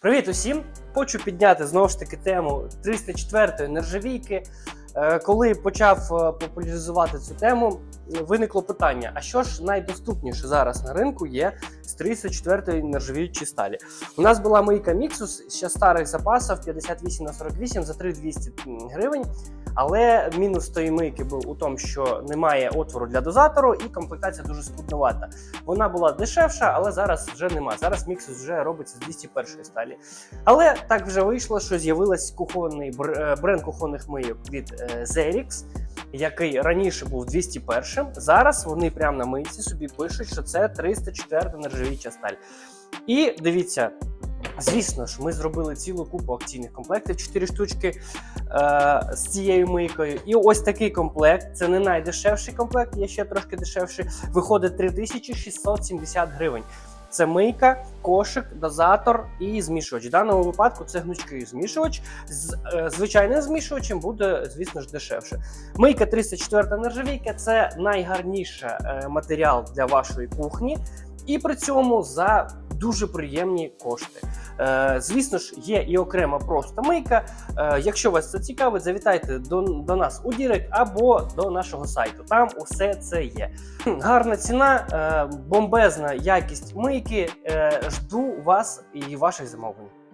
Привіт усім! Хочу підняти знову ж таки тему 304-ї нержавійки. Е, Коли почав е, популяризувати цю тему, виникло питання: а що ж найдоступніше зараз на ринку є з 304-ї нержавіючої сталі? У нас була мийка Mixus ще старих запасів 58 на 48 за 3200 гривень. Але мінус тої мийки був у тому, що немає отвору для дозатору, і комплектація дуже складновата. Вона була дешевша, але зараз вже нема. Зараз Mixus вже робиться з 201 сталі. Але так вже вийшло, що з'явилась кухонний е, бренд кухонних мийок від е, Zerix, який раніше був 201. Зараз вони прямо на мийці собі пишуть, що це 304 нержавіюча сталь. І дивіться. Звісно ж, ми зробили цілу купу акційних комплектів, 4 штучки е, з цією мийкою. І ось такий комплект. Це не найдешевший комплект, є ще трошки дешевший. Виходить 3670 гривень. Це мийка, кошик, дозатор і змішувач. В даному випадку це гнучкий змішувач. З е, звичайним змішувачем буде, звісно ж, дешевше. Мийка 304 нержавійка це найгарніший е, матеріал для вашої кухні, і при цьому за дуже приємні кошти. Е, звісно ж, є і окрема просто мийка. Е, якщо вас це цікавить, завітайте до, до нас у Дірект або до нашого сайту. Там усе це є. Гарна ціна, е, бомбезна якість мийки. Е, жду вас і ваших замовлень.